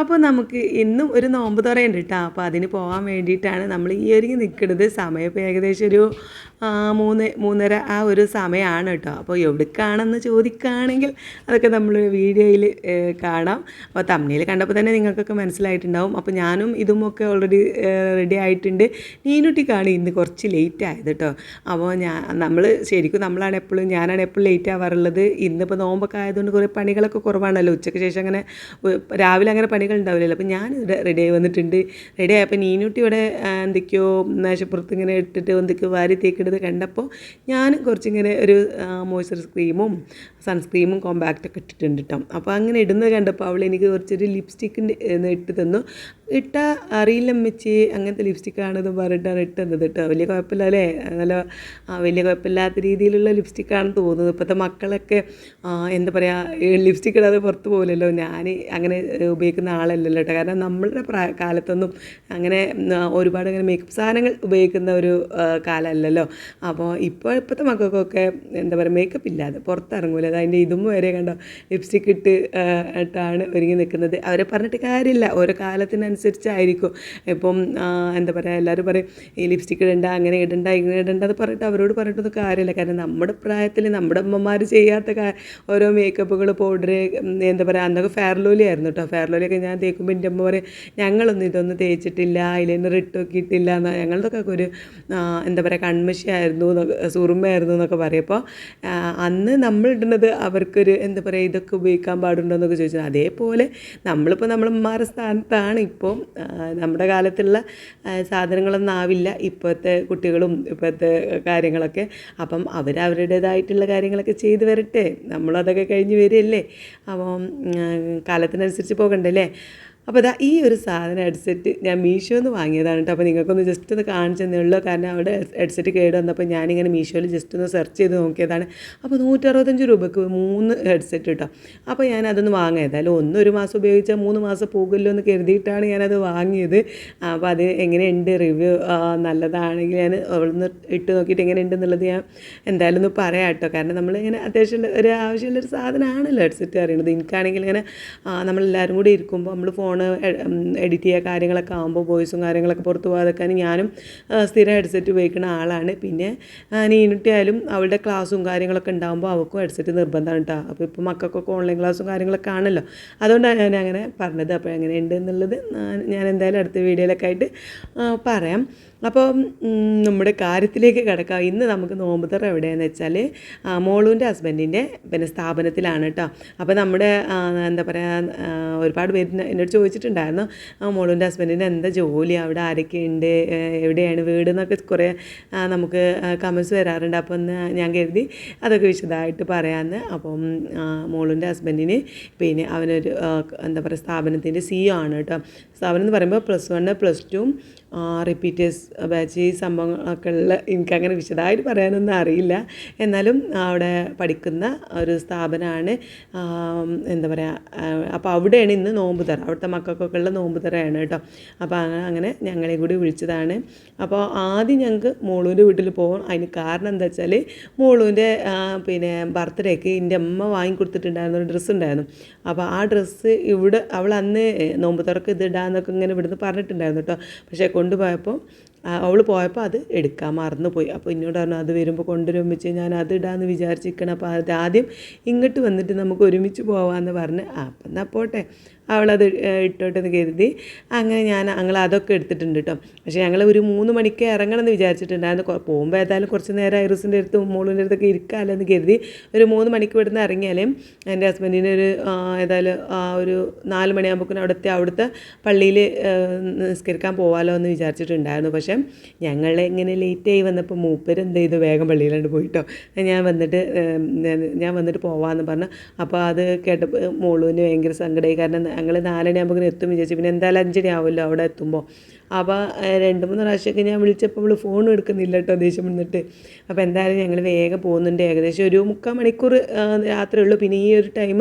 അപ്പോൾ നമുക്ക് ഇന്നും ഒരു നോമ്പ് തുറയുണ്ട് കേട്ടോ അപ്പോൾ അതിന് പോകാൻ വേണ്ടിയിട്ടാണ് നമ്മൾ ഈ ഒരുങ്ങി നിൽക്കുന്നത്. സമയം ഇപ്പോൾ ഏകദേശം ഒരു മൂന്ന് മൂന്നര ആ ഒരു സമയമാണ് കേട്ടോ അപ്പോൾ എവിടേക്കാണെന്ന് ചോദിക്കുകയാണെങ്കിൽ അതൊക്കെ നമ്മൾ വീഡിയോയിൽ കാണാം. അപ്പോൾ തമ്മിൽ കണ്ടപ്പോൾ തന്നെ നിങ്ങൾക്കൊക്കെ മനസ്സിലായിട്ടുണ്ടാവും. അപ്പോൾ ഞാനും ഇതുമൊക്കെ ഓൾറെഡി റെഡി ആയിട്ടുണ്ട്. നീനുട്ടിക്കാണ് ഇന്ന് കുറച്ച് ലേറ്റ് ആയത് കേട്ടോ അപ്പോൾ ഞാൻ നമ്മൾ ശരിക്കും നമ്മളാണ് എപ്പോഴും ഞാനാണ് എപ്പോഴും ലേറ്റ് ആവാറുള്ളത്. ഇന്നിപ്പോൾ നോമ്പൊക്കെ ആയതുകൊണ്ട് കുറേ പണികളൊക്കെ കുറവാണല്ലോ. ഉച്ചയ്ക്ക് ശേഷം അങ്ങനെ രാവിലെ അങ്ങനെ പണികൾ ഉണ്ടാവില്ലല്ലോ അപ്പോൾ ഞാൻ റെഡി ആയി വന്നിട്ടുണ്ട്. റെഡി ആയപ്പോൾ നീനൂട്ടി ഇവിടെ എന്തൊക്കെയോ നാശപ്പുറത്ത് ഇങ്ങനെ ഇട്ടിട്ട് എന്തൊക്കെയോ വാരി തേക്കിടുന്നത് കണ്ടപ്പോൾ ഞാൻ കുറച്ചിങ്ങനെ ഒരു മോയ്സ്ചറൈസ് ക്രീമും സൺസ്ക്രീമും കോമ്പാക്റ്റൊക്കെ ഇട്ടിട്ടുണ്ട് കേട്ടോ അപ്പോൾ അങ്ങനെ ഇടുന്നത് കണ്ടപ്പോൾ അവൾ എനിക്ക് കുറച്ചൊരു ലിപ്സ്റ്റിക്കിന്റെ ഇട്ട് തന്നു. ഇട്ട അറിയില്ല അമ്മച്ചി അങ്ങനത്തെ ലിപ്സ്റ്റിക്കാണെന്ന് പറഞ്ഞിട്ടാണ് ഇട്ടത് കേട്ടോ വലിയ കുഴപ്പമില്ല അല്ലേ? നല്ല വലിയ കുഴപ്പമില്ലാത്ത രീതിയിലുള്ള ലിപ്സ്റ്റിക്കാണെന്ന് തോന്നുന്നത്. ഇപ്പോഴത്തെ മക്കളൊക്കെ എന്താ പറയുക ലിപ്സ്റ്റിക്ക് ഇടാതെ പുറത്ത് പോകില്ലല്ലോ ഞാൻ അങ്ങനെ ഉപയോഗിക്കുന്ന ആളല്ലല്ലോ കേട്ടോ കാരണം നമ്മളുടെ പ്രായ കാലത്തൊന്നും അങ്ങനെ ഒരുപാട് അങ്ങനെ മേക്കപ്പ് സാധനങ്ങൾ ഉപയോഗിക്കുന്ന ഒരു കാലമല്ലല്ലോ അപ്പോൾ ഇപ്പോൾ ഇപ്പോഴത്തെ മക്കൾക്കൊക്കെ എന്താ പറയുക മേക്കപ്പ് ഇല്ലാതെ പുറത്തിറങ്ങൂല. അതിന്റെ ഇതും വരെ കണ്ടോ ലിപ്സ്റ്റിക്ക് ഇട്ട് ഇട്ടാണ് ഒരുങ്ങി നിൽക്കുന്നത്. അവരെ പറഞ്ഞിട്ട് കാര്യമില്ല. ഓരോ കാലത്തിനനുസരിച്ചായിരിക്കും ഇപ്പം എന്താ പറയുക എല്ലാവരും പറയും ഈ ലിപ്സ്റ്റിക്ക് ഇടണ്ട അങ്ങനെ ഇടണ്ട ഇങ്ങനെ ഇടണ്ട അത് പറഞ്ഞിട്ട് അവരോട് പറഞ്ഞിട്ടൊന്നും കാര്യമില്ല. കാരണം നമ്മുടെ പ്രായത്തിൽ നമ്മുടെ അമ്മമാർ ചെയ്യാത്ത ഓരോ മേക്കപ്പുകൾ പൗഡർ എന്താ പറയുക അന്നൊക്കെ ഫെയർലോലി ആയിരുന്നു കേട്ടോ ഫെയർലോലിയൊക്കെ ഞാൻ തേക്കുമ്പോൾ എന്റെ അമ്മ പറയും ഞങ്ങളൊന്നും ഇതൊന്നും തേച്ചിട്ടില്ല അതിലൊന്നും റിട്ടോക്കിയിട്ടില്ല എന്നാൽ എന്ന് ഞങ്ങളതൊക്കെ ഒരു എന്താ പറയുക കൺമശിയായിരുന്നു സുറുമയായിരുന്നു എന്നൊക്കെ പറയപ്പോൾ അന്ന് നമ്മൾ ഇടുന്നത് അവർക്കൊരു എന്താ പറയുക ഇതൊക്കെ ഉപയോഗിക്കാൻ പാടുണ്ടോ എന്നൊക്കെ ചോദിച്ചത് അതേപോലെ നമ്മളിപ്പോൾ നമ്മളമ്മമാരുടെ സ്ഥാനത്താണ്. ഇപ്പോൾ ആ, നമ്മുടെ കാലത്തുള്ള സാധനങ്ങളൊന്നും ആവില്ല. ഇപ്പോഴത്തെ കുട്ടികളും ഇപ്പോഴത്തെ കാര്യങ്ങളൊക്കെ. അപ്പം അവരവരുടേതായിട്ടുള്ള കാര്യങ്ങളൊക്കെ ചെയ്ത് വരട്ടെ. നമ്മളതൊക്കെ കഴിഞ്ഞ് വരികയല്ലേ? അപ്പം കാലത്തിനനുസരിച്ച് പോകണ്ടല്ലേ? അപ്പോൾ ഇതാ ഈ ഒരു സാധനം ഹെഡ്സെറ്റ് ഞാൻ മീഷോന്ന് വാങ്ങിയതാണ് കേട്ടോ അപ്പോൾ നിങ്ങൾക്കൊന്ന് ജസ്റ്റ് ഒന്ന് കാണിച്ചു തന്നേ ഉള്ളൂ. കാരണം അവിടെ ഹെഡ്സെറ്റ് കേട് വന്നപ്പോൾ ഞാനിങ്ങനെ മീഷോയിൽ ജസ്റ്റ് ഒന്ന് സെർച്ച് ചെയ്ത് നോക്കിയതാണ്. അപ്പോൾ നൂറ്ററുപത്തഞ്ച് രൂപയ്ക്ക് മൂന്ന് ഹെഡ്സെറ്റ് കേട്ടോ അപ്പോൾ ഞാൻ അതൊന്ന് വാങ്ങാം ഒന്ന് ഒരു മാസം ഉപയോഗിച്ചാൽ മൂന്ന് മാസം പോകുമല്ലോ എന്ന് കരുതിയിട്ടാണ് ഞാനത് വാങ്ങിയത്. അപ്പോൾ അത് എങ്ങനെയുണ്ട്? റിവ്യൂ നല്ലതാണെങ്കിൽ ഞാൻ അവിടുന്ന് ഇട്ട് നോക്കിയിട്ട് എങ്ങനെ ഉണ്ടെന്നുള്ളത് ഞാൻ എന്തായാലും ഒന്ന് പറയാം കേട്ടോ കാരണം നമ്മൾ ഇങ്ങനെ അത്യാവശ്യം ഒരു ആവശ്യമുള്ളൊരു സാധനമാണല്ലോ ഹെഡ്സെറ്റ് അറിയണത് എനിക്കാണെങ്കിൽ ഇങ്ങനെ നമ്മളെല്ലാവരും കൂടി ഇരിക്കുമ്പോൾ നമ്മൾ ഫോണ് എഡിറ്റ് ചെയ്യുക കാര്യങ്ങളൊക്കെ ആകുമ്പോൾ വോയിസും കാര്യങ്ങളൊക്കെ പുറത്ത് പോകാതെക്കാൻ ഞാനും സ്ഥിരം ഹെഡ്സെറ്റ് ഉപയോഗിക്കുന്ന ആളാണ്. പിന്നെ നീനുട്ടിയായാലും അവളുടെ ക്ലാസ്സും കാര്യങ്ങളൊക്കെ ഉണ്ടാകുമ്പോൾ അവൾക്കും ഹെഡ്സെറ്റ് നിർബന്ധമാണ് കേട്ടോ അപ്പോൾ ഇപ്പോൾ മക്കൾക്കൊക്കെ ഓൺലൈൻ ക്ലാസ്സും കാര്യങ്ങളൊക്കെ ആണല്ലോ. അതുകൊണ്ടാണ് ഞാൻ അങ്ങനെ പറഞ്ഞത്. അപ്പോൾ എങ്ങനെയുണ്ട് എന്നുള്ളത് ഞാൻ എന്തായാലും അടുത്ത വീഡിയോയിലൊക്കെ ആയിട്ട് പറയാം. അപ്പോൾ നമ്മുടെ കാര്യത്തിലേക്ക് കിടക്കാം. ഇന്ന് നമുക്ക് നോമ്പുതറ എവിടെയാണെന്ന് വെച്ചാൽ മോളൂന്റെ ഹസ്ബൻഡിന്റെ പിന്നെ സ്ഥാപനത്തിലാണ് കേട്ടോ അപ്പോൾ നമ്മുടെ എന്താ പറയുക ഒരുപാട് പേര് എന്നെ- എന്നോട് ചോദിച്ചിട്ടുണ്ടായിരുന്നു ആ മോളൂന്റെ ഹസ്ബൻഡിന്റെ എന്താ ജോലി? അവിടെ ആരൊക്കെ ഉണ്ട്? എവിടെയാണ് വീട് എന്നൊക്കെ കുറേ നമുക്ക് കമൻസ് വരാറുണ്ട്. അപ്പോൾ ഒന്ന് ഞാൻ കരുതി അതൊക്കെ വിശദമായിട്ട് പറയാമെന്ന് അപ്പം മോളൂന്റെ ഹസ്ബൻഡിന് പിന്നെ അവനൊരു എന്താ പറയുക സ്ഥാപനത്തിന്റെ സി ആണ് കേട്ടോ സ്ഥാപനം എന്ന് പറയുമ്പോൾ plus one plus two repeaters batch ഈ സംഭവങ്ങളൊക്കെ ഉള്ള എനിക്കങ്ങനെ വിശദമായിട്ട് പറയാനൊന്നും അറിയില്ല. എന്നാലും അവിടെ പഠിക്കുന്ന ഒരു സ്ഥാപനമാണ് എന്താ പറയുക അപ്പോൾ അവിടെയാണ് ഇന്ന് നോമ്പ് തറ. അവിടുത്തെ മക്കൾക്കൊക്കെ ഉള്ള നോമ്പ് തറയാണ് കേട്ടോ. അപ്പോൾ അങ്ങനെ ഞങ്ങളെ കൂടി വിളിച്ചതാണ്. അപ്പോൾ ആദ്യം ഞങ്ങൾക്ക് മോളൂന്റെ വീട്ടിൽ പോകും അതിന് കാരണം എന്താ വെച്ചാൽ മോളൂന്റെ പിന്നെ ബർത്ത്ഡേക്ക് എന്റെ അമ്മ വാങ്ങിക്കൊടുത്തിട്ടുണ്ടായിരുന്ന ഒരു ഡ്രസ്സ് ഉണ്ടായിരുന്നു. അപ്പോൾ ആ ഡ്രസ്സ് ഇവിടെ അവൾ അന്ന് നോമ്പ് തുറക്ക് ഇത് ഇടാന്നൊക്കെ ഇങ്ങനെ ഇവിടുന്ന് പറഞ്ഞിട്ടുണ്ടായിരുന്നു കേട്ടോ. പക്ഷേ കൊണ്ടുപോയപ്പോൾ അവൾ പോയപ്പോൾ അത് എടുക്കാൻ മറന്നുപോയി. അപ്പോൾ എന്നോട് പറഞ്ഞു അത് വരുമ്പോൾ കൊണ്ടുവരും വെച്ച് ഞാൻ അത് ഇടാമെന്ന് വിചാരിച്ചിരിക്കണം. അപ്പോൾ അത് ആദ്യം ഇങ്ങോട്ട് വന്നിട്ട് നമുക്ക് ഒരുമിച്ച് പോവാമെന്ന് പറഞ്ഞ് ആ അപ്പം എന്നാൽ പോട്ടെ. അവളത് ഇട്ടോട്ടെന്ന് കരുതി. അങ്ങനെ ഞാൻ ഞങ്ങൾ അതൊക്കെ എടുത്തിട്ടുണ്ട് കേട്ടോ പക്ഷേ ഞങ്ങൾ ഒരു മൂന്ന് മണിക്ക് ഇറങ്ങണമെന്ന് വിചാരിച്ചിട്ടുണ്ടായിരുന്നു. പോകുമ്പോൾ ഏതായാലും കുറച്ച് നേരം ഐറിസിന്റെ അടുത്ത് മോളിന്റെ അടുത്തൊക്കെ ഇരിക്കാമല്ലോ എന്ന് കരുതി. ഒരു മൂന്ന് മണിക്ക് ഇവിടുന്ന് ഇറങ്ങിയാലും എന്റെ ഹസ്ബൻഡിന് ഒരു ഏതായാലും ഒരു നാല് മണിയാകുമ്പോഴേക്കും അവിടുത്തെ അവിടുത്തെ പള്ളിയിൽ നിസ്കരിക്കാൻ പോകാമല്ലോ എന്ന് വിചാരിച്ചിട്ടുണ്ടായിരുന്നു. പക്ഷേ ഞങ്ങൾ ഇങ്ങനെ ലേറ്റായി വന്നപ്പോൾ മൂപ്പരെന്ത് ചെയ്തു? വേഗം പള്ളിയിലാണ്ട് പോയിട്ടോ. ഞാൻ വന്നിട്ട് ഞാൻ- ഞാൻ വന്നിട്ട് പോവാമെന്ന് പറഞ്ഞു. അപ്പോൾ അത് കേട്ടപ്പോൾ മോളുവിന് ഭയങ്കര സങ്കടമായി കാരണം ഞങ്ങൾ നാലണി ആകുമ്പോൾ എത്തും വിചാരിച്ചു. പിന്നെ എന്തായാലും അഞ്ചണി ആവുമല്ലോ അവിടെ എത്തുമ്പോൾ അപ്പോൾ രണ്ട് മൂന്ന് പ്രാവശ്യമൊക്കെ ഞാൻ വിളിച്ചപ്പോൾ അവൾ ഫോൺ എടുക്കുന്നില്ല കേട്ടോ ദേഷ്യം വന്നിട്ട്. അപ്പോൾ എന്തായാലും ഞങ്ങൾ വേഗം പോകുന്നുണ്ട്. ഏകദേശം ഒരു മുക്കാൽ മണിക്കൂർ രാത്രിയുള്ളൂ പിന്നെ ഈ ഒരു ടൈം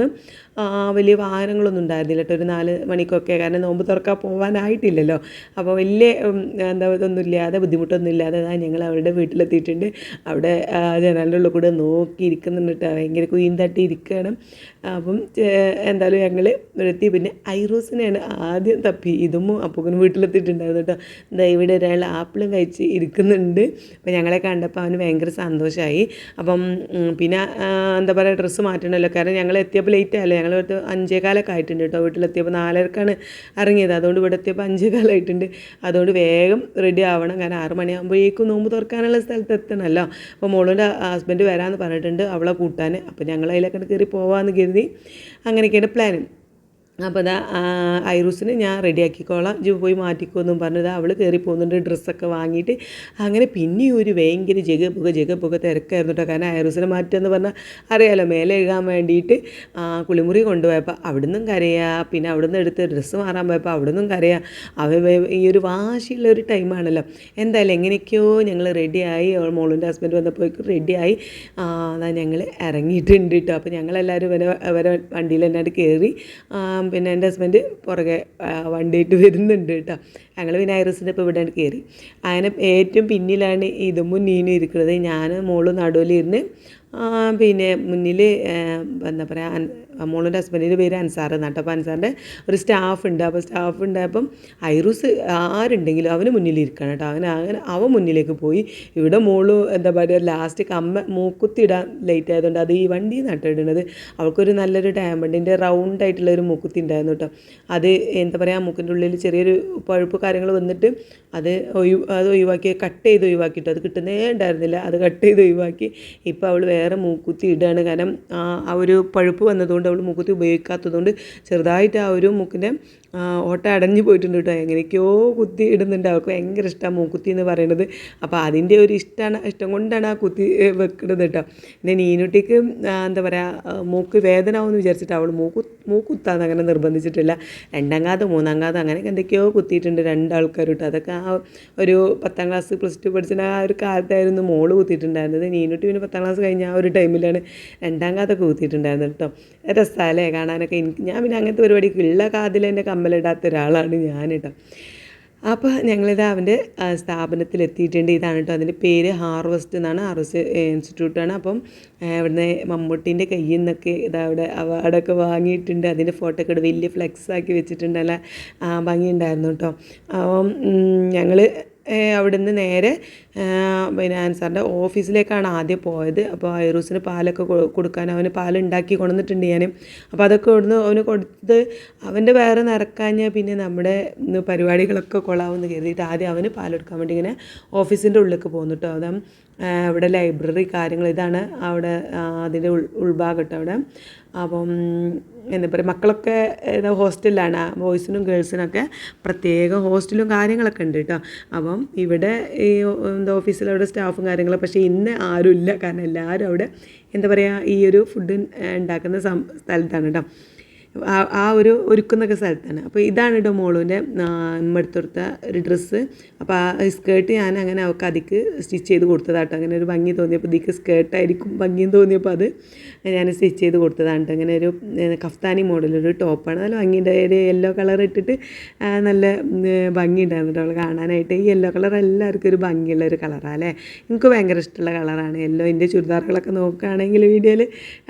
വലിയ വാഹനങ്ങളൊന്നും ഉണ്ടായിരുന്നില്ല കേട്ടോ ഒരു നാല് മണിക്കൊക്കെ. കാരണം നോമ്പ് തുറക്കാൻ പോകാനായിട്ടില്ലല്ലോ അപ്പോൾ വലിയ എന്താ ഇതൊന്നും ഇല്ലാതെ ബുദ്ധിമുട്ടൊന്നും ഇല്ലാതെ ഞങ്ങൾ അവരുടെ വീട്ടിലെത്തിയിട്ടുണ്ട്. അവിടെ ജനാലിന്റെ ഉള്ളിൽ കൂടെ നോക്കി ഇരിക്കുന്നുണ്ട് കേട്ടോ ഭയങ്കര കുയിൻ തട്ടി ഇരിക്കുകയാണ് അപ്പം എന്തായാലും ഞങ്ങൾ എത്തി പിന്നെ ഐറോസിനെയാണ് ആദ്യം തപ്പി. ഇതും അപ്പൂക്കനും വീട്ടിലെത്തിയിട്ടുണ്ടായിരുന്നു. കേട്ടോ. എന്താ ഇവിടെ ഒരാൾ ആപ്പിളും കഴിച്ച് ഇരിക്കുന്നുണ്ട്. അപ്പോൾ ഞങ്ങളെ കണ്ടപ്പോൾ അവന് ഭയങ്കര സന്തോഷമായി അപ്പം പിന്നെ എന്താ പറയുക ഡ്രസ്സ് മാറ്റണമല്ലോ കാരണം ഞങ്ങൾ എത്തിയപ്പോൾ ലേറ്റ് ആയല്ലോ. ഞങ്ങൾ ഇവിടുത്തെ അഞ്ചേകാലൊക്കെ ആയിട്ടുണ്ട് കേട്ടോ. വീട്ടിലെത്തിയപ്പോൾ നാലരക്കാണ് ഇറങ്ങിയത്. അതുകൊണ്ട് ഇവിടെ എത്തിയപ്പോൾ അഞ്ചേകാലമായിട്ടുണ്ട് അതുകൊണ്ട് വേഗം റെഡി ആവണം. കാരണം ആറ് മണിയാകുമ്പോഴേക്കും നോമ്പ് തുറക്കാനുള്ള സ്ഥലത്ത് എത്തണമല്ലോ അപ്പോൾ മോളുടെ ഹസ്ബൻഡ് വരാമെന്ന് പറഞ്ഞിട്ടുണ്ട്. അവളെ കൂട്ടാൻ അപ്പോൾ ഞങ്ങൾ അതിലൊക്കെ കയറി പോവാമെന്ന് കരുതി. അങ്ങനെയൊക്കെയാണ് പ്ലാൻ അപ്പോൾ അതാ ഐറൂസിന് ഞാൻ റെഡിയാക്കിക്കോളാം. ജു പോയി മാറ്റിക്കോന്നും പറഞ്ഞത് അവൾ കയറി പോകുന്നുണ്ട് ഡ്രസ്സൊക്കെ വാങ്ങിയിട്ട്. അങ്ങനെ പിന്നെയും ഒരു ഭയങ്കര ജഗപുക ജഗപുക തിരക്കായിരുന്നു കേട്ടോ കാരണം ഐറൂസിനെ മാറ്റുമെന്ന് പറഞ്ഞാൽ അറിയാലോ മേലെ എഴുതാൻ വേണ്ടിയിട്ട് കുളിമുറി കൊണ്ടുപോയപ്പോൾ അവിടുന്നും കരയാ പിന്നെ അവിടുന്ന് എടുത്ത് ഡ്രസ്സ് മാറാൻ പോയപ്പോൾ അവിടുന്നും കരയാ. അവ ഈ ഒരു വാശിയുള്ള ഒരു ടൈമാണല്ലോ. എന്തായാലും എങ്ങനെയൊക്കെയോ ഞങ്ങൾ റെഡിയായി അവൾ മോളിന്റെ ഹസ്ബൻഡ് വന്നപ്പോൾ റെഡിയായി. ഞങ്ങൾ ഇറങ്ങിയിട്ടുണ്ട് കേട്ടോ അപ്പോൾ ഞങ്ങളെല്ലാവരും വരെ വരെ വണ്ടിയിൽ തന്നെ കയറി പിന്നെ എന്റെ ഹസ്ബൻഡ് പുറകെ വണ്ടിയിട്ട് വരുന്നുണ്ട് കേട്ടോ. ഞങ്ങൾ പിന്നെ ഐറസിന്റെ ഇപ്പോൾ ഇവിടെ കയറി. അങ്ങനെ ഏറ്റവും പിന്നിലാണ് ഇതും മുന്നീനും ഇരിക്കുന്നത്. ഞാൻ മോൾ നടുവിലിരുന്ന് പിന്നെ മുന്നിൽ എന്താ പറയുക മോളുടെ ഹസ്ബൻഡിന്റെ പേര് അൻസാർ എന്നാട്ടോ അപ്പോൾ അൻസാറിന്റെ ഒരു സ്റ്റാഫ് ഉണ്ട്. അപ്പോൾ സ്റ്റാഫ് ഉണ്ടായപ്പം ഐറൂസ് ആരുണ്ടെങ്കിലും അവന് മുന്നിലിരിക്കണം കേട്ടോ. അവൻ അങ്ങനെ അവൻ മുന്നിലേക്ക് പോയി. ഇവിടെ മോൾ എന്താ പറയുക ലാസ്റ്റ് കമ്മ മൂക്കുത്തി ഇടാൻ ലേറ്റ് ആയതുകൊണ്ട് അത് ഈ വണ്ടി നട്ടിടുന്നത് അവൾക്കൊരു നല്ലൊരു ഡയമണ്ടിന്റെ റൗണ്ട് ആയിട്ടുള്ള ഒരു മൂക്കുത്തി ഉണ്ടായിരുന്നു കേട്ടോ. അത് എന്താ പറയുക ആ മൂക്കിന്റെ ഉള്ളിൽ ചെറിയൊരു പഴുപ്പ് കാര്യങ്ങൾ വന്നിട്ട് അത് ഒഴി അത് ഒഴിവാക്കി കട്ട് ചെയ്ത് ഒഴിവാക്കിയിട്ട് അത് കിട്ടുന്നേ ഉണ്ടായിരുന്നില്ല. അത് കട്ട് ചെയ്ത് ഒഴിവാക്കി. ഇപ്പോൾ അവൾ വേറെ മൂക്കുത്തി ഇടുകയാണ് കാരണം ആ ഒരു പഴുപ്പ് വന്നതുകൊണ്ട് അവൾ ഉപയോഗിക്കാത്തത് ഉപയോഗിക്കാത്തതുകൊണ്ട് ചെറുതായിട്ട് ആ ഒരു മൂക്കിന്റെ ഓട്ട അടഞ്ഞു പോയിട്ടുണ്ട് കേട്ടോ. എങ്ങനെയൊക്കെയോ കുത്തി ഇടുന്നുണ്ട്. അവൾക്ക് ഭയങ്കര ഇഷ്ടമാണ് മൂക്കുത്തി എന്ന് പറയുന്നത്. അപ്പോൾ അതിന്റെ ഒരു ഇഷ്ടമാണ് ഇഷ്ടം കൊണ്ടാണ് ആ കുത്തി വെക്കുന്നത് കേട്ടോ. പിന്നെ നീനുട്ടിക്ക് എന്താ പറയുക മൂക്ക് വേദന ആവുമെന്ന് വിചാരിച്ചിട്ട് അവൾ മൂക്ക് മൂക്കുത്താന്ന് അങ്ങനെ നിർബന്ധിച്ചിട്ടില്ല. രണ്ടാങ്കാതം മൂന്നാങ്കാതം അങ്ങനെയൊക്കെ എന്തൊക്കെയോ കുത്തിയിട്ടുണ്ട് രണ്ടാൾക്കാർ കേട്ടോ. അതൊക്കെ ആ ഒരു പത്താം ക്ലാസ് പ്ലസ് ടു പഠിച്ചിട്ട് ആ ഒരു കാലത്തായിരുന്നു മോൾ കുത്തിയിട്ടുണ്ടായിരുന്നത്. നീനുട്ടി പിന്നെ പത്താം ക്ലാസ് കഴിഞ്ഞ ആ ഒരു ടൈമിലാണ് രണ്ടാം കാതൊക്കെ കുത്തിയിട്ടുണ്ടായിരുന്നത് കേട്ടോ. രസമല്ലേ കാണാനൊക്കെ? എനിക്ക് ഞാൻ പിന്നെ അങ്ങനത്തെ പരിപാടിക്ക് ഉള്ള കാതിൽ എന്റെ കമ്മലിടാത്ത ഒരാളാണ് ഞാൻ കേട്ടോ അപ്പോൾ ഞങ്ങളിത് അവന്റെ സ്ഥാപനത്തിലെത്തിയിട്ടുണ്ട്. ഇതാണ് കേട്ടോ അതിന്റെ പേര് ഹാർവസ്റ്റ് എന്നാണ്. ഹാർവസ്റ്റ് ഇൻസ്റ്റിറ്റ്യൂട്ടാണ്. അപ്പം ഇവിടുന്ന് മമ്മൂട്ടീന്റെ കയ്യിൽ നിന്നൊക്കെ ഇതാ അവിടെ അവാർഡൊക്കെ വാങ്ങിയിട്ടുണ്ട്. അതിന്റെ ഫോട്ടോ ഒക്കെ വലിയ ഫ്ലെക്സ് ആക്കി വെച്ചിട്ടുണ്ട്. നല്ല ഭംഗിയുണ്ടായിരുന്നു കേട്ടോ. അപ്പം ഞങ്ങൾ അവിടുന്ന് നേരെ പിന്നെ ആൻസാറിന്റെ ഓഫീസിലേക്കാണ് ആദ്യം പോയത്. അപ്പോൾ ഐറൂസിന് പാലൊക്കെ കൊടുക്കാൻ അവന് പാൽ ഉണ്ടാക്കി കൊണ്ടുവന്നിട്ടുണ്ട് ഞാൻ അപ്പോൾ അതൊക്കെ ഇവിടുന്ന് അവന് കൊടുത്ത് അവന്റെ വേറെ നിറക്കാഞ്ഞാൽ പിന്നെ നമ്മുടെ പരിപാടികളൊക്കെ കൊള്ളാവുമെന്ന് കരുതിയിട്ട് ആദ്യം അവന് പാലെടുക്കാൻ വേണ്ടി ഇങ്ങനെ ഓഫീസിന്റെ ഉള്ളിലേക്ക് പോകുന്നു കേട്ടോ അത് ഇവിടെ ലൈബ്രറി കാര്യങ്ങൾ ഇതാണ് അവിടെ അതിന്റെ ഉൾ ഉൾഭാഗം അവിടെ. അപ്പം എന്താ പറയുക മക്കളൊക്കെ ഹോസ്റ്റലിലാണ്. ബോയ്സിനും ഗേൾസിനൊക്കെ പ്രത്യേക ഹോസ്റ്റലും കാര്യങ്ങളൊക്കെ ഉണ്ട് കേട്ടോ. അപ്പം ഇവിടെ ഈ എന്താ ഓഫീസിലവിടെ സ്റ്റാഫും കാര്യങ്ങളും പക്ഷേ ഇന്ന് ആരുമില്ല. കാരണം എല്ലാവരും അവിടെ എന്താ പറയുക ഈ ഒരു ഫുഡ് ഉണ്ടാക്കുന്ന സ്ഥലത്താണ് കേട്ടോ. ആ ഒരു ഒരുക്കുന്നൊക്കെ സ്ഥലത്താണ്. അപ്പോൾ ഇതാണ് കേട്ടോ മോളുവിന്റെ ഇമ്മടുത്തൊടുത്ത ഒരു ഡ്രസ്സ് അപ്പോൾ ആ സ്കേർട്ട് ഞാൻ അങ്ങനെ അവൾക്ക് അതിക്ക് സ്റ്റിച്ച് ചെയ്ത് കൊടുത്തതാട്ടോ. അങ്ങനെ ഒരു ഭംഗി തോന്നിയപ്പോൾ ഇതിക്ക് സ്കേർട്ടായിരിക്കും ഭംഗിയും തോന്നിയപ്പോൾ അത് ഞാൻ സ്റ്റിച്ച് ചെയ്ത് കൊടുത്തതാണ് കേട്ടോ അങ്ങനെ ഒരു കഫ്താനി മോഡലൊരു ടോപ്പാണ് നല്ല ഭംഗിയുണ്ട്. ഒരു യെല്ലോ കളർ ഇട്ടിട്ട് നല്ല ഭംഗി ഉണ്ടായിരുന്നു അവൾ കാണാനായിട്ട്. ഈ യെല്ലോ കളർ എല്ലാവർക്കും ഒരു ഭംഗിയുള്ള ഒരു കളറാണ് അല്ലേ? എനിക്ക് ഭയങ്കര ഇഷ്ടമുള്ള കളറാണ് യെല്ലോ എന്റെ ചുരിദാറുകളൊക്കെ നോക്കുകയാണെങ്കിൽ വീഡിയോയിൽ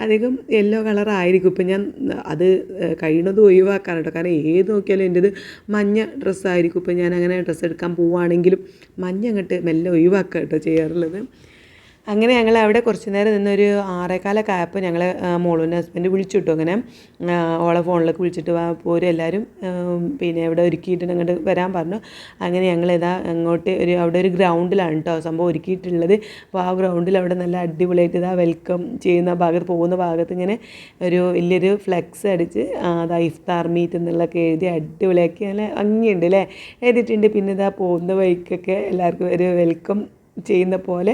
അധികം യെല്ലോ കളറായിരിക്കും ഇപ്പം ഞാൻ അത് ഏഹ്, കഴിയുന്നതും ഒഴിവാക്കാൻ കേട്ടോ കാരണം ഏത് നോക്കിയാലും എന്റെത് മഞ്ഞ ഡ്രസ്സായിരിക്കും. ഇപ്പം ഞാൻ അങ്ങനെ ഡ്രസ്സ് എടുക്കാൻ പോവുകയാണെങ്കിലും മഞ്ഞ അങ്ങോട്ട് മെല്ലെ ഒഴിവാക്കുക കേട്ടോ ചെയ്യാറുള്ളത്. അങ്ങനെ ഞങ്ങൾ അവിടെ കുറച്ച് നേരം നിന്നൊരു ആറേക്കാലൊക്കെ ആയപ്പോൾ ഞങ്ങൾ മോളുവിന്റെ ഹസ്ബൻഡ് വിളിച്ചിട്ടു അങ്ങനെ ഓളെ ഫോണിലേക്ക് വിളിച്ചിട്ട് പോരും എല്ലാവരും പിന്നെ ഇവിടെ ഒരുക്കിയിട്ട് അങ്ങോട്ട് വരാൻ പറഞ്ഞു. അങ്ങനെ ഞങ്ങൾ ഇതാ അങ്ങോട്ട് ഒരു അവിടെ ഒരു ഗ്രൗണ്ടിലാണ് കേട്ടോ സംഭവം ഒരുക്കിയിട്ടുള്ളത്. അപ്പോൾ ആ ഗ്രൗണ്ടിൽ അവിടെ നല്ല അടിപൊളിയായിട്ട് ഇതാ വെൽക്കം ചെയ്യുന്ന ഭാഗത്ത് പോകുന്ന ഭാഗത്ത് ഇങ്ങനെ ഒരു വലിയൊരു ഫ്ലെക്സ് അടിച്ച് അതാ ഇഫ്താർ മീറ്റ് എന്നുള്ളതൊക്കെ എഴുതി അടിപൊളിയാക്കി നല്ല ഭംഗിയുണ്ട് അല്ലേ എഴുതിയിട്ടുണ്ട്. പിന്നെ ഇതാ പോകുന്ന വഴിക്കൊക്കെ എല്ലാവർക്കും ഒരു വെൽക്കം ചെയ്യുന്ന പോലെ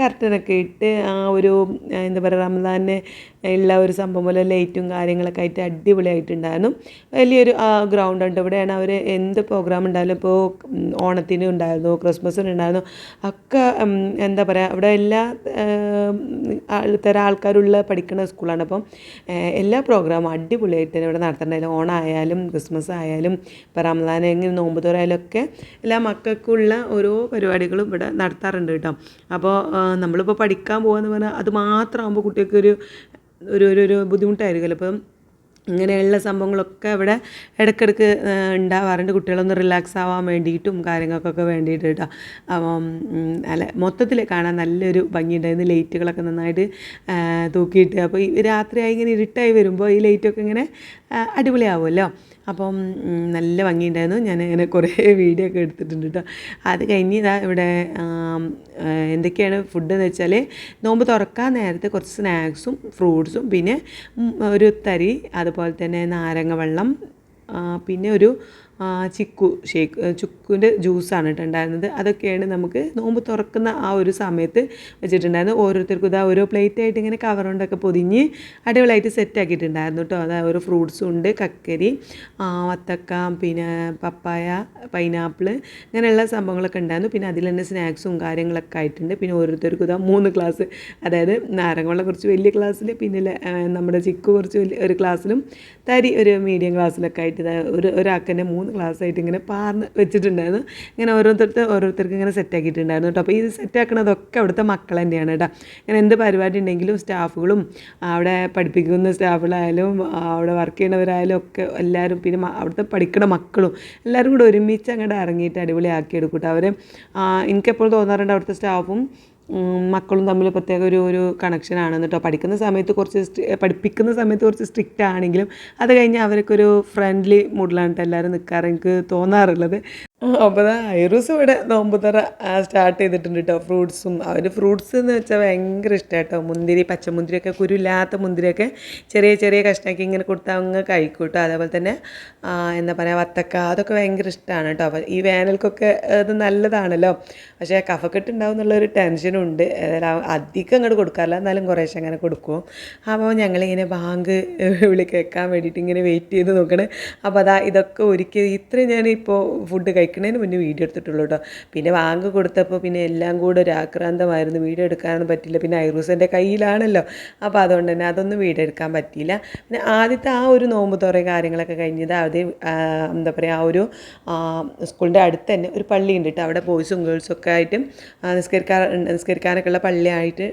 കർട്ടനൊക്കെ ഇട്ട് ആ ഒരു എന്താ പറയുക റംസാന് ഉള്ള ഒരു സംഭവം പോലെ ലൈറ്റും കാര്യങ്ങളൊക്കെ ആയിട്ട് അടിപൊളിയായിട്ടുണ്ടായിരുന്നു. വലിയൊരു ഗ്രൗണ്ട് ഉണ്ട്. ഇവിടെയാണ് അവർ എന്ത് പ്രോഗ്രാം ഉണ്ടായാലും ഇപ്പോൾ ഓണത്തിന് ഉണ്ടായിരുന്നു ക്രിസ്മസിന് ഉണ്ടായിരുന്നു. ഒക്കെ എന്താ പറയുക ഇവിടെ എല്ലാ തരം ആൾക്കാരുള്ള പഠിക്കുന്ന സ്കൂളാണ്. അപ്പം എല്ലാ പ്രോഗ്രാമും അടിപൊളിയായിട്ട് തന്നെ ഇവിടെ നടത്തുന്നുണ്ടായാലും ഓണമായാലും ക്രിസ്മസ് ആയാലും ഇപ്പം റംസാൻ എങ്ങനെ നോമ്പ് തുറയാലും ഒക്കെ എല്ലാ മക്കൾക്കുള്ള ഓരോ പരിപാടികളും ഇവിടെ നടത്താറുണ്ട് കേട്ടോ. അപ്പോൾ നമ്മളിപ്പോൾ പഠിക്കാൻ പോകാന്ന് പറഞ്ഞാൽ അത് മാത്രമാകുമ്പോൾ കുട്ടികൾക്കൊരു ഒരു ഒരു ഒരു ബുദ്ധിമുട്ടായിരിക്കുമല്ലോ അപ്പം ഇങ്ങനെയുള്ള സംഭവങ്ങളൊക്കെ അവിടെ ഇടയ്ക്കിടയ്ക്ക് ഉണ്ടാവാറുണ്ട്. കുട്ടികളൊന്ന് റിലാക്സ് ആവാൻ വേണ്ടിയിട്ടും കാര്യങ്ങൾക്കൊക്കെ വേണ്ടിയിട്ട് കേട്ടോ. അപ്പം അല്ല മൊത്തത്തിൽ കാണാൻ നല്ലൊരു ഭംഗിയുണ്ടായിരുന്നു ലൈറ്റുകളൊക്കെ നന്നായിട്ട് തൂക്കിയിട്ട്. അപ്പോൾ ഈ രാത്രിയായി ഇങ്ങനെ ഇരുട്ടായി വരുമ്പോൾ ഈ ലൈറ്റൊക്കെ ഇങ്ങനെ അടിപൊളിയാവുമല്ലോ. അപ്പം നല്ല ഭംഗിയുണ്ടായിരുന്നു. ഞാൻ അങ്ങനെ കുറേ വീഡിയോ ഒക്കെ എടുത്തിട്ടുണ്ട് കേട്ടോ അത് കഴിഞ്ഞ് ഇതാ ഇവിടെ എന്തൊക്കെയാണ് ഫുഡ് എന്ന് വെച്ചാൽ നോമ്പ് തുറക്കാൻ നേരത്തെ കുറച്ച് സ്നാക്സും ഫ്രൂട്ട്സും പിന്നെ ഒരു തരി അതുപോലെ തന്നെ നാരങ്ങ വെള്ളം പിന്നെ ഒരു ചിക്കു ഷേക്ക് ചുക്കുവിന്റെ ജ്യൂസാണ് കേട്ടോ ഉണ്ടായിരുന്നത് അതൊക്കെയാണ് നമുക്ക് നോമ്പ് തുറക്കുന്ന ആ ഒരു സമയത്ത് വെച്ചിട്ടുണ്ടായിരുന്നു ഓരോരുത്തർക്കും ഇതാ ഓരോ പ്ലേറ്റ് ആയിട്ട് ഇങ്ങനെ കവർ കൊണ്ടൊക്കെ പൊതിഞ്ഞ് അടിപൊളിയായിട്ട് സെറ്റ് ആക്കിയിട്ടുണ്ടായിരുന്നു കേട്ടോ അതായത് ഓരോ ഫ്രൂട്ട്സും ഉണ്ട് കക്കരി വത്തക്ക പിന്നെ പപ്പായ പൈനാപ്പിൾ ഇങ്ങനെയുള്ള സംഭവങ്ങളൊക്കെ ഉണ്ടായിരുന്നു. പിന്നെ അതിൽ തന്നെ സ്നാക്സും കാര്യങ്ങളൊക്കെ ആയിട്ടുണ്ട്. പിന്നെ ഓരോരുത്തർക്കും ഇതാ മൂന്ന് ക്ലാസ് അതായത് നാരങ്ങവെള്ളം കുറച്ച് വലിയ ക്ലാസ്സിൽ പിന്നെ നമ്മുടെ ചിക്കു കുറച്ച് വലിയ ഒരു ക്ലാസ്സിലും തരി ഒരു മീഡിയം ക്ലാസ്സിലൊക്കെ ആയിട്ട് ഒരു ഒരാൾക്ക് മൂന്ന് ക്ലാസ് ആയിട്ട് ഇങ്ങനെ പാർന്ന് വെച്ചിട്ടുണ്ടായിരുന്നു. ഇങ്ങനെ ഓരോരുത്തർക്ക് ഓരോരുത്തർക്ക് ഇങ്ങനെ സെറ്റാക്കിയിട്ടുണ്ടായിരുന്നു കേട്ടോ അപ്പോൾ ഈ സെറ്റാക്കണതൊക്കെ അവിടുത്തെ മക്കൾ തന്നെയാണ് കേട്ടോ ഇങ്ങനെ എന്ത് പരിപാടി ഉണ്ടെങ്കിലും സ്റ്റാഫുകളും അവിടെ പഠിപ്പിക്കുന്ന സ്റ്റാഫുകളായാലും അവിടെ വർക്ക് ചെയ്യണവരായാലും ഒക്കെ എല്ലാവരും പിന്നെ അവിടുത്തെ പഠിക്കണ മക്കളും എല്ലാവരും കൂടെ ഒരുമിച്ച് അങ്ങോട്ട് ഇറങ്ങിയിട്ട് അടിപൊളിയാക്കി എടുക്കും കേട്ടോ അവർ എനിക്കെപ്പോഴും തോന്നാറുണ്ട് അവിടുത്തെ സ്റ്റാഫും മക്കളും തമ്മിൽ പ്രത്യേക ഒരു ഒരു കണക്ഷനാണ് കേട്ടോ പഠിക്കുന്ന സമയത്ത് കുറച്ച് പഠിപ്പിക്കുന്ന സമയത്ത് കുറച്ച് സ്ട്രിക്റ്റ് ആണെങ്കിലും അത് കഴിഞ്ഞ് അവർക്കൊരു ഫ്രണ്ട്ലി മൂഡിലാണ് എല്ലാവരും നിൽക്കാറ് എനിക്ക് തോന്നാറുള്ളത്. അപ്പോൾ ഐറൂസ് ഇവിടെ നോമ്പ് തറ സ്റ്റാർട്ട് ചെയ്തിട്ടുണ്ട് കേട്ടോ ഫ്രൂട്ട്സും അവർ ഫ്രൂട്ട്സ് എന്ന് വെച്ചാൽ ഭയങ്കര ഇഷ്ടമാണ് കേട്ടോ മുന്തിരി പച്ചമുന്തിരിയൊക്കെ കുരുല്ലാത്ത മുന്തിരിയൊക്കെ ചെറിയ ചെറിയ കഷ്ണമൊക്കെ ഇങ്ങനെ കൊടുത്താൽ അങ്ങ് കഴിക്കും കേട്ടോ അതേപോലെ തന്നെ എന്താ പറയുക വത്തക്ക അതൊക്കെ ഭയങ്കര ഇഷ്ടമാണ് കേട്ടോ അപ്പോൾ ഈ വേനൽക്കൊക്കെ അത് നല്ലതാണല്ലോ. പക്ഷേ കഫക്കെട്ട് ഉണ്ടാവും എന്നുള്ളൊരു ടെൻഷനുണ്ട് ഏതായാലും അധികം അങ്ങോട്ട് കൊടുക്കാറില്ല. എന്നാലും കുറേശ്ശെ അങ്ങനെ കൊടുക്കും. അപ്പോൾ ഞങ്ങളിങ്ങനെ ബാങ്ക് വിളി കേൾക്കാൻ വേണ്ടിയിട്ട് ഇങ്ങനെ വെയിറ്റ് ചെയ്ത് നോക്കണേ. അപ്പോൾ അതാ ഇതൊക്കെ ഒരുക്കി ഇത്രയും ഞാനിപ്പോൾ ഫുഡ് ഫുഡ് കഴിക്കുന്നതിന് മുന്നേ വീഡിയോ എടുത്തിട്ടുള്ളൂ കേട്ടോ പിന്നെ വാങ്ങ കൊടുത്തപ്പോൾ പിന്നെ എല്ലാം കൂടെ ഒരു ആക്രാന്തമായിരുന്നു. വീഡിയോ എടുക്കാനൊന്നും പറ്റില്ല. പിന്നെ ഐറൂസിന്റെ കയ്യിലാണല്ലോ. അപ്പോൾ അതുകൊണ്ട് തന്നെ അതൊന്നും വീഡിയോ എടുക്കാൻ പറ്റിയില്ല. പിന്നെ ആദ്യത്തെ ആ ഒരു നോമ്പ് തുറ കാര്യങ്ങളൊക്കെ കഴിഞ്ഞത് അത് എന്താ പറയുക ആ ഒരു സ്കൂളിന്റെ അടുത്ത് തന്നെ ഒരു പള്ളിയുണ്ട് കേട്ടോ അവിടെ ബോയ്സും ഗേൾസും ഒക്കെ ആയിട്ട് നിസ്കരിക്കാൻ നിസ്കരിക്കാനൊക്കെ ഉള്ള പള്ളിയായിട്ട്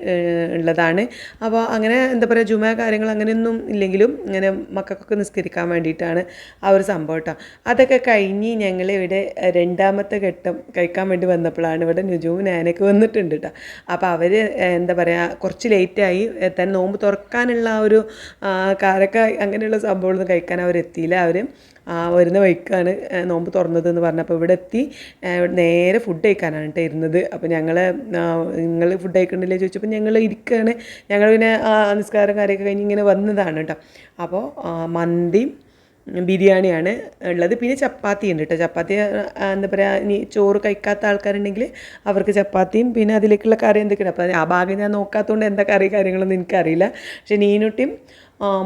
ഉള്ളതാണ്. അപ്പോൾ അങ്ങനെ എന്താ പറയുക ജുമ കാര്യങ്ങൾ അങ്ങനെയൊന്നും ഇല്ലെങ്കിലും ഇങ്ങനെ മക്കൾക്കൊക്കെ നിസ്കരിക്കാൻ വേണ്ടിയിട്ടാണ് ആ ഒരു സംഭവം കേട്ടോ അതൊക്കെ കഴിഞ്ഞ് ഞങ്ങൾ ഇവിടെ രണ്ടാമത്തെ ഘട്ടം കഴിക്കാൻ വേണ്ടി വന്നപ്പോഴാണ് ഇവിടെ നുജുവും ആനയ്ക്ക് വന്നിട്ടുണ്ട് കേട്ടോ. അപ്പോൾ അവർ എന്താ പറയുക കുറച്ച് ലേറ്റായി തന്നെ നോമ്പ് തുറക്കാനുള്ള ആ ഒരു കാരക്ക അങ്ങനെയുള്ള സംഭവങ്ങളൊന്നും കഴിക്കാൻ അവരെത്തിയില്ല അവർ വരുന്ന വഴിക്കാണ് നോമ്പ് തുറന്നത് എന്ന് പറഞ്ഞപ്പോൾ ഇവിടെ എത്തി. നേരെ ഫുഡ് കഴിക്കാനാണ് കേട്ടോ ഇരുന്നത്. അപ്പോൾ ഞങ്ങൾ നിങ്ങൾ ഫുഡ് കഴിക്കണില്ലേ ചോദിച്ചപ്പോൾ ഞങ്ങൾ ഇരിക്കുകയാണ്. ഞങ്ങൾ പിന്നെ നിസ്കാരം കാര്യമൊക്കെ കഴിഞ്ഞ് ഇങ്ങനെ വന്നതാണ് കേട്ടോ. അപ്പോൾ മന്തി ബിരിയാണിയാണ് ഉള്ളത്. പിന്നെ ചപ്പാത്തി ഉണ്ട് കേട്ടോ ചപ്പാത്തി എന്താ പറയുക ഇനി ചോറ് കഴിക്കാത്ത ആൾക്കാരുണ്ടെങ്കിൽ അവർക്ക് ചപ്പാത്തിയും പിന്നെ അതിലേക്കുള്ള കറി എന്തൊക്കെയാണ്? അപ്പോൾ ആ ഭാഗം ഞാൻ നോക്കാത്തതുകൊണ്ട് എന്താ കറി കാര്യങ്ങളൊന്നും എനിക്കറിയില്ല. പക്ഷേ നീനുട്ടിയും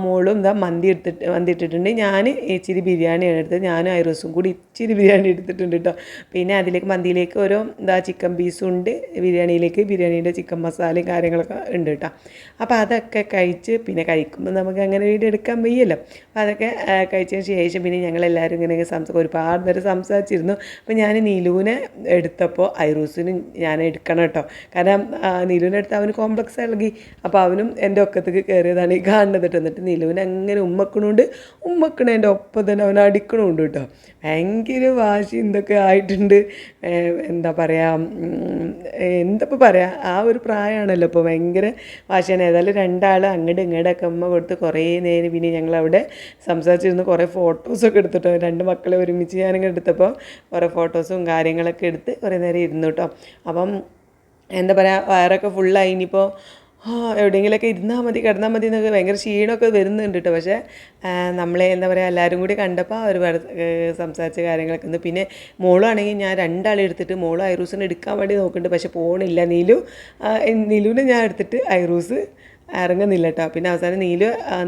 മോളും എന്താ മന്തി എടുത്തിട്ട് മന്തി ഇട്ടിട്ടുണ്ട്. ഞാൻ ഇച്ചിരി ബിരിയാണിയാണ് എടുത്തത്. ഞാനും ഐറോസും കൂടി ഇച്ചിരി ബിരിയാണി എടുത്തിട്ടുണ്ട് കേട്ടോ പിന്നെ അതിലേക്ക് മന്തിയിലേക്ക് ഓരോ എന്താ ചിക്കൻ പീസും ഉണ്ട്. ബിരിയാണിയിലേക്ക് ബിരിയാണീന്റെ ചിക്കൻ മസാലയും കാര്യങ്ങളൊക്കെ ഉണ്ട് കേട്ടോ അപ്പോൾ അതൊക്കെ കഴിച്ച് പിന്നെ കഴിക്കുമ്പോൾ നമുക്ക് അങ്ങനെ വീഡിയോ എടുക്കാൻ വയ്യല്ലോ. അപ്പോൾ അതൊക്കെ കഴിച്ചതിന് ശേഷം പിന്നെ ഞങ്ങളെല്ലാവരും ഇങ്ങനെ സംസാരിക്കും ഒരുപാട് നേരം സംസാരിച്ചിരുന്നു. അപ്പോൾ ഞാൻ നീലുവിനെ എടുത്തപ്പോൾ ഐറൂസിനും ഞാൻ എടുക്കണം കേട്ടോ കാരണം നീലുവിനെ എടുത്ത് അവന് കോംപ്ലക്സ് ഇളകി അപ്പോൾ അവനും എന്റെ ഒക്കത്തേക്ക് കയറിയതാണ് ഈ കാണുന്നത് എന്നിട്ട് നിലവിന് അങ്ങനെ ഉമ്മക്കണുണ്ട്. ഉമ്മക്കണേന്റെ ഒപ്പം തന്നെ അവൻ അടിക്കണമുണ്ട് കേട്ടോ. ഭയങ്കര വാശി എന്തൊക്കെ ആയിട്ടുണ്ട്. എന്താ പറയുക എന്തപ്പോൾ പറയുക ആ ഒരു പ്രായമാണല്ലോ ഇപ്പോൾ ഭയങ്കര വാശിയാണ്. ഏതായാലും രണ്ടാൾ അങ്ങോട്ട് ഇങ്ങോട്ടൊക്കെ അമ്മ കൊടുത്ത് കുറേ നേരം പിന്നെ ഞങ്ങളവിടെ സംസാരിച്ചിരുന്ന്. കുറേ ഫോട്ടോസൊക്കെ എടുത്തിട്ടോ രണ്ട് മക്കളെ ഒരുമിച്ച് ഞാനിങ്ങനെ എടുത്തപ്പോൾ കുറേ ഫോട്ടോസും കാര്യങ്ങളൊക്കെ എടുത്ത് കുറേ നേരം ഇരുന്നു കേട്ടോ. അപ്പം എന്താ പറയുക വയറൊക്കെ ഫുള്ളായി ഇനിയിപ്പോൾ ആ എവിടെയെങ്കിലുമൊക്കെ ഇരുന്നാൽ മതി കിടന്നാൽ മതി എന്നൊക്കെ ഭയങ്കര ക്ഷീണമൊക്കെ വരുന്നുണ്ട് കേട്ടോ. പക്ഷേ നമ്മളെ എന്താ പറയുക എല്ലാവരും കൂടി കണ്ടപ്പോൾ അവർ സംസാരിച്ച കാര്യങ്ങളൊക്കെ ഉണ്ട്. പിന്നെ മോളാണെങ്കിൽ ഞാൻ രണ്ടാളെ എടുത്തിട്ട് മോൾ ഐറൂസിനെ എടുക്കാൻ വേണ്ടി നോക്കുന്നുണ്ട്. പക്ഷെ പോകണില്ല നീലു നീലുവിനെ ഞാൻ എടുത്തിട്ട് ഐറൂസ് ഇറങ്ങുന്നില്ല കേട്ടോ പിന്നെ അവസാനം നീൽ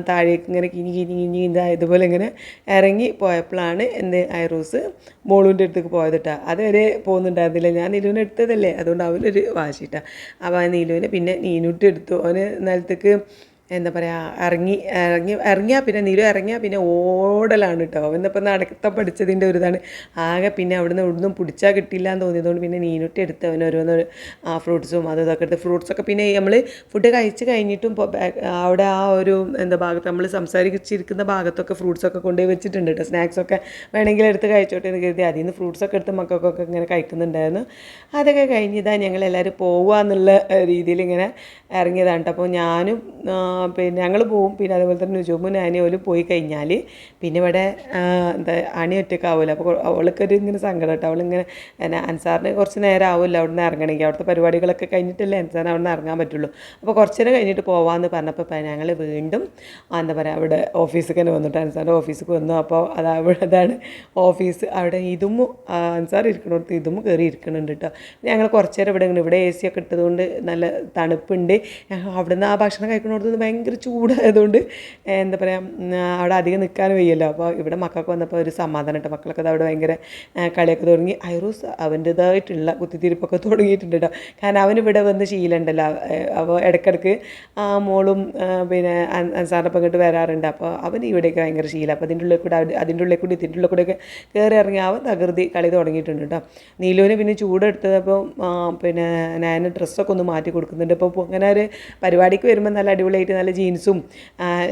താഴേക്ക് ഇങ്ങനെ കിഞ്ഞി കിഞ്ഞി കിഞ്ഞി ഇതാ ഇതുപോലെ ഇങ്ങനെ ഇറങ്ങി പോയപ്പോഴാണ് എന്റെ ഐറോസ് മോളുവിന്റെ അടുത്തേക്ക് പോയത് കേട്ടോ അതുവരെ പോകുന്നുണ്ടായിരുന്നില്ല. ഞാൻ നീലുവിനെ എടുത്തതല്ലേ? അതുകൊണ്ട് അവനൊരു വാശിട്ടാ. അപ്പോൾ നീലുവിനെ പിന്നെ നീനുട്ടി എടുത്തു അവന് നിലത്തേക്ക് എന്താ പറയുക ഇറങ്ങി ഇറങ്ങി ഇറങ്ങിയാൽ പിന്നെ നീലു ഇറങ്ങിയാൽ പിന്നെ ഓടലാണ് കേട്ടോ അവനിപ്പോൾ നടത്തം പഠിച്ചതിന്റെ ഒരു ഇതാണ്. ആകെ പിന്നെ അവിടുന്ന് ഇവിടുന്ന് പിടിച്ചാൽ കിട്ടില്ല എന്ന് തോന്നിയതുകൊണ്ട് പിന്നെ നീനുട്ടി എടുത്ത് അവൻ ഓരോന്ന് ആ ഫ്രൂട്ട്സും അതും ഇതൊക്കെ എടുത്ത് ഫ്രൂട്ട്സൊക്കെ പിന്നെ നമ്മൾ ഫുഡ് കഴിച്ച് കഴിഞ്ഞിട്ടും അവിടെ ആ ഒരു എന്താ ഭാഗത്ത് നമ്മൾ സംസാരിച്ചിരിക്കുന്ന ഭാഗത്തൊക്കെ ഫ്രൂട്ട്സൊക്കെ കൊണ്ടുപോയി വെച്ചിട്ടുണ്ട് കേട്ടോ സ്നാക്സൊക്കെ വേണമെങ്കിൽ എടുത്ത് കഴിച്ചോട്ടെ എന്ന് കരുതി അതിൽ നിന്ന് ഫ്രൂട്ട്സൊക്കെ എടുത്ത് മക്കൾക്കൊക്കെ ഇങ്ങനെ കഴിക്കുന്നുണ്ടായിരുന്നു. അതൊക്കെ കഴിഞ്ഞിതാ ഞങ്ങളെല്ലാവരും പോവുക എന്നുള്ള രീതിയിൽ ഇങ്ങനെ ഇറങ്ങിയതാണ് കേട്ടോ അപ്പോൾ ഞാനും പിന്നെ ഞങ്ങൾ പോവും. പിന്നെ അതുപോലെ തന്നെ നുജുമും നാനിയും ഓലും പോയി കഴിഞ്ഞാൽ പിന്നെ ഇവിടെ എന്താ അണി ഒറ്റക്കാവില്ല അപ്പോൾ അവൾക്കൊരു ഇങ്ങനെ സങ്കടം കേട്ടോ. അവളിങ്ങനെ എന്നാ അൻസാറിന് കുറച്ച് നേരം ആവുമല്ലോ അവിടെ നിന്ന് ഇറങ്ങണമെങ്കിൽ അവിടുത്തെ പരിപാടികളൊക്കെ കഴിഞ്ഞിട്ടല്ലേ അൻസാറിന് അവിടെ നിന്ന് ഇറങ്ങാൻ പറ്റുള്ളൂ. അപ്പോൾ കുറച്ച് നേരം കഴിഞ്ഞിട്ട് പോവാമെന്ന് പറഞ്ഞപ്പോൾ ഞങ്ങൾ വീണ്ടും എന്താ പറയുക അവിടെ ഓഫീസിൽ തന്നെ വന്നിട്ട് അൻസാറിന്റെ ഓഫീസിൽ വന്നു. അപ്പോൾ അത് അവിടെ അതാണ് ഓഫീസ് അവിടെ ഇതും അൻസാർ ഇരിക്കണോടത്ത് ഇതും കയറി ഇരിക്കണുണ്ട് കേട്ടോ. ഞങ്ങൾ കുറച്ച് നേരം ഇവിടെ ഇവിടെ എ സി ഒക്കെ ഇട്ടതുകൊണ്ട് നല്ല തണുപ്പുണ്ട്. അവിടുന്ന് ആ ഭക്ഷണം കഴിക്കണോടത്ത് ഭയങ്കര ചൂടായതുകൊണ്ട് എന്താ പറയുക അവിടെ അധികം നിൽക്കാൻ വയ്യല്ലോ. അപ്പോൾ ഇവിടെ മക്കൾക്ക് വന്നപ്പോൾ ഒരു സമാധാനം കേട്ടോ മക്കളൊക്കെ അവിടെ ഭയങ്കര കളിയൊക്കെ തുടങ്ങി. ഐറൂസ് അവന്റേതായിട്ടുള്ള കുത്തിത്തിരിപ്പൊക്കെ തുടങ്ങിയിട്ടുണ്ട് കേട്ടോ കാരണം അവൻ വന്ന് ശീലമുണ്ടല്ലോ അപ്പോൾ ഇടയ്ക്കിടയ്ക്ക് മോളും പിന്നെ അൻ- അൻസാറിനൊപ്പം ഇങ്ങോട്ട് വരാറുണ്ട്. അപ്പോൾ അവൻ ഇവിടെയൊക്കെ ഭയങ്കര ശീലം. അപ്പോൾ അതിന്റെ ഉള്ളിൽ കൂടെ അതിന്റെ ഉള്ളിൽ കൂടി ഇതിന്റെ ഉള്ളിൽ കൂടെയൊക്കെ കയറി ഇറങ്ങി അവൻ തകൃതി കളി തുടങ്ങിയിട്ടുണ്ട് കേട്ടോ നീലുവിന് പിന്നെ ചൂടെടുത്തപ്പോൾ പിന്നെ ഞാൻ ഡ്രസ്സൊക്കെ ഒന്ന് മാറ്റി കൊടുക്കുന്നുണ്ട്. അപ്പോൾ അങ്ങനെ ഒരു പരിപാടിക്ക് വരുമ്പോൾ നല്ല അടിപൊളിയായിട്ട് നല്ല ജീൻസും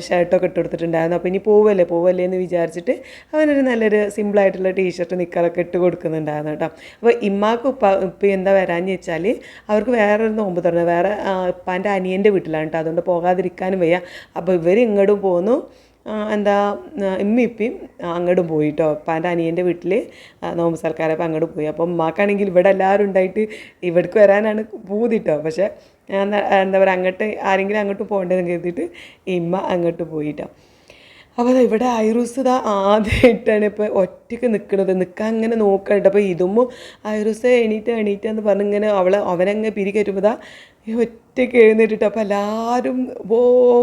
ഷർട്ടൊക്കെ ഇട്ട് കൊടുത്തിട്ടുണ്ടായിരുന്നു അപ്പോൾ ഇനി പോവല്ലേ? പോവല്ലേ എന്ന് വിചാരിച്ചിട്ട് അവനൊരു നല്ലൊരു സിമ്പിളായിട്ടുള്ള ടീഷർട്ട് നിക്കറൊക്കെ ഇട്ട് കൊടുക്കുന്നുണ്ടായിരുന്നു കേട്ടോ. അപ്പോൾ ഇമ്മാക്ക് ഉപ്പ ഉപ്പ എന്താ വരാന്ന് വെച്ചാൽ അവർക്ക് വേറെ ഒരു നോമ്പ് തുറന്നു. വേറെ ഉപ്പാന്റെ അനിയന്റെ വീട്ടിലാണ് കേട്ടോ. അതുകൊണ്ട് പോകാതിരിക്കാനും വയ്യ. അപ്പോൾ ഇവർ ഇങ്ങോട്ടും പോന്നു. എന്താ ഇമ്മി അങ്ങോട്ടും പോയി കേട്ടോ അപ്പം എന്റെ അനിയന്റെ വീട്ടിൽ നോമ്പ് സൽക്കാരപ്പം അങ്ങോട്ട് പോയി. അപ്പം ഉമ്മാക്കാണെങ്കിൽ ഇവിടെ എല്ലാവരും ഉണ്ടായിട്ട് ഇവിടേക്ക് വരാനാണ് പോതി കേട്ടോ പക്ഷേ എന്താ പറയുക അങ്ങോട്ട് ആരെങ്കിലും അങ്ങോട്ട് പോകേണ്ടതെന്ന് കരുതിയിട്ട് ഇമ്മ അങ്ങോട്ട് പോയിട്ടോ. അപ്പോൾ ഇവിടെ ഐറൂസ് ഇതാ ആദ്യമായിട്ടാണ് ഇപ്പോൾ ഒറ്റയ്ക്ക് നിൽക്കുന്നത് നിൽക്കാൻ അങ്ങനെ നോക്കണ്ട അപ്പോൾ ഇതുമ്പോൾ ഐറൂസ് എണീറ്റ് എണീറ്റ് എന്ന് പറഞ്ഞ് ഇങ്ങനെ അവളെ അവനങ്ങ് പിരികയറ്റുമ്പോൾ ഇതാ ഒറ്റ ഒറ്റയ്ക്ക് എഴുന്നേറ്റിട്ട് അപ്പോൾ എല്ലാവരും ഓ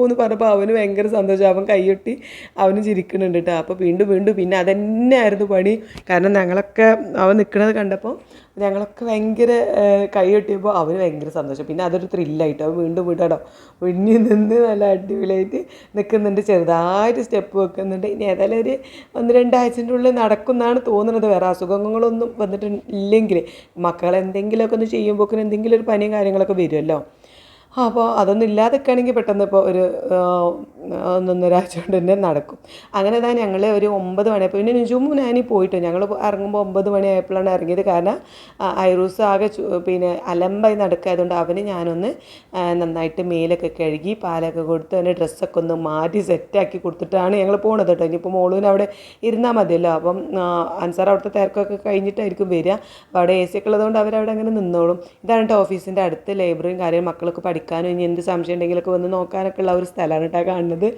എന്ന് പറഞ്ഞപ്പോൾ അവന് ഭയങ്കര സന്തോഷം. അവൻ കൈയൊട്ടി അവന് ചിരിക്കുന്നുണ്ട് കേട്ടോ അപ്പോൾ വീണ്ടും വീണ്ടും പിന്നെ അതന്നെയായിരുന്നു പണി. കാരണം ഞങ്ങളൊക്കെ അവൻ നിൽക്കുന്നത് കണ്ടപ്പോൾ ഞങ്ങളൊക്കെ ഭയങ്കര കൈയൊട്ടിയപ്പോൾ അവന് ഭയങ്കര സന്തോഷം. പിന്നെ അതൊരു ത്രില്ലായിട്ട് അവൻ വീണ്ടും വിടണം വിണ്ണി നിന്ന് നല്ല അടിപൊളിയായിട്ട് നിൽക്കുന്നുണ്ട് ചെറുതായിട്ട് സ്റ്റെപ്പ് വെക്കുന്നുണ്ട്. ഇനി ഏതായാലും ഒരു ഒന്ന് രണ്ടാഴ്ചന്റെ ഉള്ളിൽ നടക്കുമെന്നാണ് തോന്നുന്നത്. വേറെ അസുഖങ്ങളൊന്നും വന്നിട്ടില്ലെങ്കിൽ മക്കളെന്തെങ്കിലുമൊക്കെ ഒന്ന് ചെയ്യുമ്പോൾ എന്തെങ്കിലും ഒരു പനിയും കാര്യങ്ങളൊക്കെ വരുമല്ലോ. അപ്പോൾ അതൊന്നും ഇല്ലാതെക്കുകയാണെങ്കിൽ പെട്ടെന്ന് ഇപ്പോൾ ഒരു ഒന്നൊന്നൊരാഴ്ച കൊണ്ട് തന്നെ നടക്കും. അങ്ങനെ തന്നെ ഞങ്ങൾ ഒരു ഒമ്പത് മണിയപ്പോൾ പിന്നെ നിജുമും ഞാനീ പോയിട്ട് ഞങ്ങൾ ഇറങ്ങുമ്പോൾ ഒമ്പത് മണിയായപ്പോഴാണ് ഇറങ്ങിയത്. കാരണം ഐറൂസ് ആകെ പിന്നെ അലമ്പായി നടക്കായതുകൊണ്ട് അവന് ഞാനൊന്ന് നന്നായിട്ട് മേലൊക്കെ കഴുകി പാലൊക്കെ കൊടുത്ത് അവന്റെ ഡ്രസ്സൊക്കെ ഒന്ന് മാറ്റി സെറ്റാക്കി കൊടുത്തിട്ടാണ് ഞങ്ങൾ പോണത് കേട്ടോ. ഇനിയിപ്പോൾ മോളുവിന് അവിടെ ഇരുന്നാൽ മതിയല്ലോ. അപ്പം അൻസാർ അവിടുത്തെ തിരക്കൊക്കെ കഴിഞ്ഞിട്ടായിരിക്കും വരിക. അപ്പോൾ അവിടെ എ സി ഒക്കെ ഉള്ളതുകൊണ്ട് അവരവിടെ അങ്ങനെ നിന്നോളും. ഇതാണ് കേട്ടോ ഓഫീസിന്റെ അടുത്ത് ലൈബ്രറിയും കാര്യം മക്കളൊക്കെ പഠിക്കാനും ഇനി എന്ത് സംശയം ഉണ്ടെങ്കിലൊക്കെ വന്ന് നോക്കാനൊക്കെ ഉള്ള ഒരു സ്ഥലമാണ് കേട്ടോ കാണുന്നത്.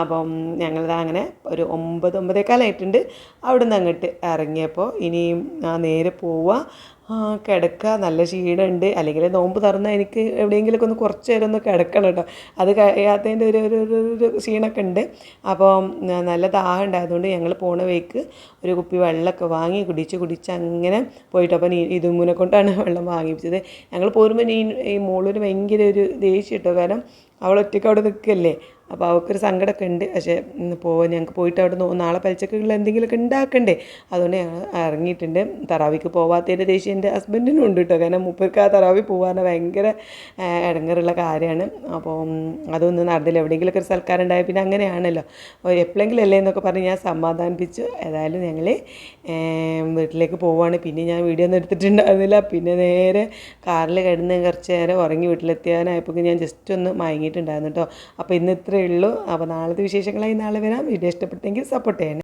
അപ്പം ഞങ്ങളിത് അങ്ങനെ ഒരു ഒമ്പത് ഒമ്പതേക്കാലായിട്ടുണ്ട്. അവിടെ നിന്ന് അങ്ങോട്ട് ഇറങ്ങിയപ്പോൾ ഇനിയും നേരെ പോവുക കിടക്കുക നല്ല ക്ഷീണമുണ്ട് അല്ലെങ്കിൽ നോമ്പ് തുറന്നാൽ എനിക്ക് എവിടെയെങ്കിലുമൊക്കെ ഒന്ന് കുറച്ച് നേരം ഒന്ന് കിടക്കണം കേട്ടോ. അത് കഴിയാത്തതിന്റെ ഒരു ഒരു ഒരു ക്ഷീണമൊക്കെ ഉണ്ട്. അപ്പോൾ നല്ല ദാഹം ഉണ്ടായതുകൊണ്ട് ഞങ്ങൾ പോണ വഴിക്ക് ഒരു കുപ്പി വെള്ളമൊക്കെ വാങ്ങി കുടിച്ച് കുടിച്ച് അങ്ങനെ പോയിട്ട് അപ്പോൾ നീ ഇതുമ്മൂനെ കൊണ്ടാണ് വെള്ളം വാങ്ങിപ്പിച്ചത്. ഞങ്ങൾ പോരുമ്പോൾ നീ ഈ മോളൊരു ഭയങ്കര ഒരു ദേഷ്യം കേട്ടോ. കാരണം അവൾ ഒറ്റയ്ക്ക് അവിടെ നിൽക്കല്ലേ. അപ്പോൾ അവൾക്കൊരു സങ്കടമൊക്കെ ഉണ്ട്. പക്ഷേ പോവാൻ ഞങ്ങൾക്ക് പോയിട്ട് അവിടെ നിന്ന് നാളെ പലിച്ചക്കുള്ള എന്തെങ്കിലുമൊക്കെ ഉണ്ടാക്കണ്ടേ അതുകൊണ്ട് ഞങ്ങൾ ഇറങ്ങിയിട്ടുണ്ട് തറാവിക്ക് പോവാത്തതിന്റെ ദേഷ്യം എന്റെ ഹസ്ബൻഡിനും ഉണ്ട് കേട്ടോ കാരണം മുപ്പർക്ക് ആ തറാവി പോകാൻ ഭയങ്കര ഇടങ്ങറുള്ള കാര്യമാണ് അപ്പോൾ അതൊന്നും നടന്നില്ല. എവിടെയെങ്കിലുമൊക്കെ ഒരു സൽക്കാരം ഉണ്ടായ പിന്നെ അങ്ങനെയാണല്ലോ. എപ്പോഴെങ്കിലും അല്ലേ എന്നൊക്കെ പറഞ്ഞ് ഞാൻ സമാധാനിപ്പിച്ചു. ഏതായാലും ഞങ്ങൾ വീട്ടിലേക്ക് പോവുകയാണ് പിന്നെ ഞാൻ വീഡിയോ ഒന്നും എടുത്തിട്ടുണ്ടായിരുന്നില്ല. പിന്നെ നേരെ കാറിൽ കിടന്ന് കുറച്ച് നേരം ഉറങ്ങി വീട്ടിലെത്തിയാനായപ്പോൾ ഞാൻ ജസ്റ്റ് ഒന്ന് മയങ്ങിയിട്ടുണ്ടായിരുന്നു കേട്ടോ അപ്പോൾ ഇന്ന് ഇത്രയേ ഉള്ളൂ. അപ്പോൾ നാളത്തെ വിശേഷങ്ങളായി നാളെ വരാം. വീഡിയോ ഇഷ്ടപ്പെട്ടെങ്കിൽ സപ്പോർട്ട് ചെയ്യണം.